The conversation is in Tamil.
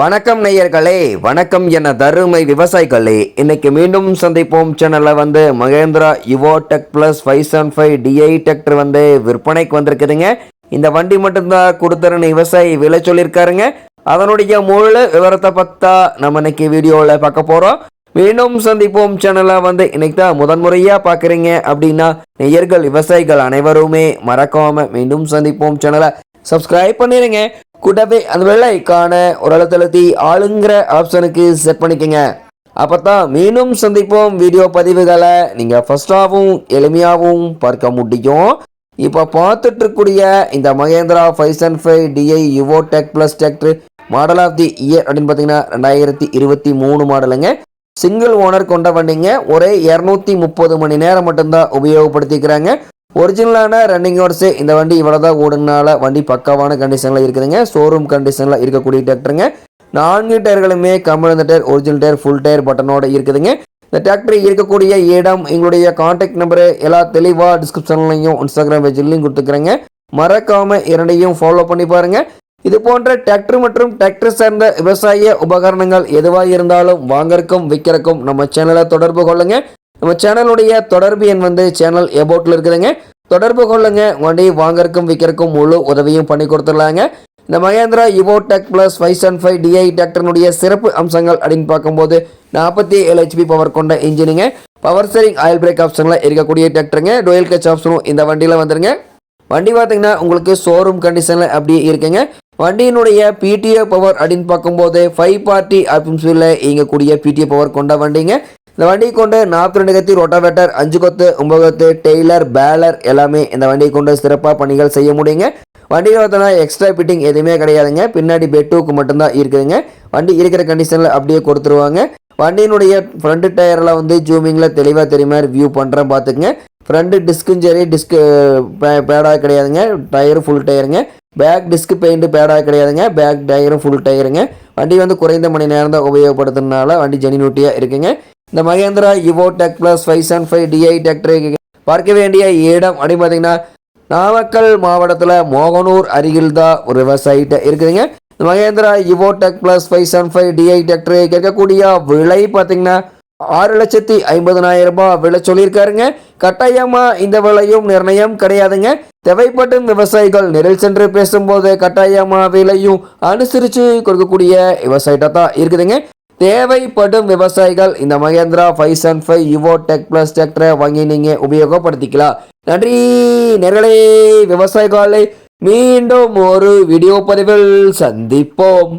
வணக்கம் நேயர்களே வணக்கம் என தருமை விவசாயிகளே. இன்னைக்கு மீண்டும் சந்திப்போம். சேனலில் வந்து Mahindra Yuvo tech plus five seven five DI tractor வந்து விற்பனைக்கு வந்திருக்குதுங்க. இந்த வண்டி மட்டும்தான் கொடுத்துருன்னு விவசாயி விலை சொல்லியிருக்காருங்க. அதனுடைய முழு விவரத்தை பார்த்தா நம்ம இன்னைக்கு வீடியோவில் பார்க்க போகிறோம் மீண்டும் சந்திப்போம். சேனலை வந்து இன்னைக்கு தான் முதன்முறையாக பார்க்குறீங்க அப்படின்னா நேயர்கள் விவசாயிகள் அனைவருமே மறக்காமல் மீண்டும் சந்திப்போம். சேனலை சப்ஸ்கிரைப் பண்ணிடுங்க கூடவே அந்த வெள்ளைக்கான ஒரு அழுத்தழுத்தி ஆளுங்கிற ஆப்ஷனுக்கு செட் பண்ணிக்கோங்க. அப்போ தான் மீண்டும் சந்திப்போம் வீடியோ பதிவுகளை. நீங்கள் ஃபஸ்ட்டாகவும் எளிமையாகவும் பார்க்க முடியும். இப்போ பார்த்துட்டு இருக்கக்கூடிய இந்த Mahindra five seven five DI Yuvo tech plus tractor model of the year அப்படின்னு பார்த்தீங்கன்னா ரெண்டாயிரத்தி இருபத்தி மூணு மாடலுங்க சிங்கிள் ஓனர் கொண்ட வண்டிங்க. ஒரே இரநூத்தி முப்பது மணி நேரம் மட்டும்தான் உபயோகப்படுத்திக்கிறாங்க. ஒரிஜினலான ரன்னிங் ஓட்ஸு இந்த வண்டி இவ்வளோதான் ஓடுனால வண்டி பக்காவான கண்டிஷனில் இருக்குதுங்க. ஷோரூம் கண்டிஷனில் இருக்கக்கூடிய டிராக்டருங்க நான்கு டயர்களுமே company tyre original tyre full tyre பட்டனோட இருக்குதுங்க. இந்த டிராக்டர் இருக்கக்கூடிய இடம் எங்களுடைய காண்டாக்ட் நம்பரு எல்லா தெளிவாக டிஸ்கிரிப்ஷன்லையும் இன்ஸ்டாகிராம் பேஜ்லையும் கொடுத்துக்கிறேங்க. மறக்காமல் இரண்டையும் ஃபாலோ பண்ணி பாருங்கள் இது போன்ற டிராக்டர் மற்றும் டிராக்டர் சார்ந்த விவசாய உபகரணங்கள் எதுவாக இருந்தாலும் வாங்கறக்கும் விற்கிறக்கும் நம்ம சேனலை தொடர்பு கொள்ளுங்கள் நம்ம சேனலுடைய தொடர்பு எண் வந்து சேனல் எபோட்டில் இருக்குதுங்க. தொடர்பு கொள்ளுங்க. வண்டி வாங்கறக்கும் விற்கிறக்கும் முழு உதவியும் பண்ணி கொடுத்துடலாங்க. இந்த Mahindra Yuvo tech plus five seven five DI டிராக்டர்னுடைய சிறப்பு அம்சங்கள் அப்படின்னு பார்க்கும்போது நாற்பத்தி ஏழு ஹெச்பி பவர் கொண்ட இன்ஜினுங்க. பவர் ஸ்டேரிங் ஆயில் பிரேக் ஆப்ஷனில் இருக்கக்கூடிய டிராக்டருங்க. டோயல் கச் ஆப்ஷனும் இந்த வண்டியில் வந்துருங்க. வண்டி பார்த்தீங்கன்னா உங்களுக்கு ஷோரூம் கண்டிஷனில் அப்படியே இருக்குங்க. வண்டியினுடைய பிடிஓ பவர் அப்படின்னு பார்க்கும்போது ஃபைவ் பார்ட்டி ஆப்ஷன்ஸில் இயங்கக்கூடிய பிடிஓ பவர் கொண்ட வண்டிங்க. இந்த வண்டியை கொண்டு நாற்பத்தி ரெண்டு கத்தி ரொட்டாவேட்டர் அஞ்சு கொத்து ஒன்பது கொத்து டெய்லர் பேலர் எல்லாமே இந்த வண்டியை கொண்டு சிறப்பாக பணிகள் செய்ய முடியுங்க. வண்டியில் பார்த்தோன்னா எக்ஸ்ட்ரா ஃபிட்டிங் எதுவுமே கிடையாதுங்க. பின்னாடி பெட்டுக்கு மட்டும்தான் இருக்குதுங்க. வண்டி இருக்கிற கண்டிஷனில் அப்படியே கொடுத்துருவாங்க. வண்டியினுடைய ஃப்ரண்ட் டயரில் வந்து ஜூமிங்கில் தெளிவாக தெரியுமா? வியூ பண்ணுறேன் பார்த்துக்குங்க. ஃப்ரண்ட் டிஸ்க்கும் சரி டிஸ்க்கு பேடாக கிடையாதுங்க. டயரும் ஃபுல் டயருங்க பேக் டிஸ்க் பெயிண்ட் பேடாக கிடையாதுங்க. பேக் டயரும் ஃபுல் டயருங்க வண்டி வந்து குறைந்த மணி நேரம் தான் உபயோகப்படுத்துனால வண்டி ஜெனினூட்டியாக இருக்குங்க. இந்த Mahindra Yuvo tech plus five seven five DI டெக்டரை பார்க்க வேண்டிய இடம் அப்படின்னு பார்த்தீங்கன்னா நாமக்கல் மாவட்டத்தில் மோகனூர் அருகில் தான் ஒரு விவசாயிட்ட இருக்குதுங்க. இந்த Mahindra Yuvo tech plus five seven five DI டெக்டரை கேட்கக்கூடிய விலை பார்த்தீங்கன்னா ஆறு லட்சத்தி ஐம்பதனாயிரம் ரூபாய் விலை சொல்லியிருக்காருங்க. கட்டாயமா இந்த விலையும் நிர்ணயம் கிடையாதுங்க. தேவைப்படும் விவசாயிகள் நேரில் சென்று பேசும்போது கட்டாயமா விலையும் அனுசரித்து கொடுக்கக்கூடிய விவசாயிட்ட தான் இருக்குதுங்க. தேவைப்படும் விவசாயிகள் இந்த Mahindra five seven five Yuvo tech plus டிராக்டரை வாங்கி நீங்கள் உபயோகப்படுத்திக்கலாம். நன்றி நேர்களே. விவசாயிகளை மீண்டும் ஒரு வீடியோ பதிவில் சந்திப்போம்.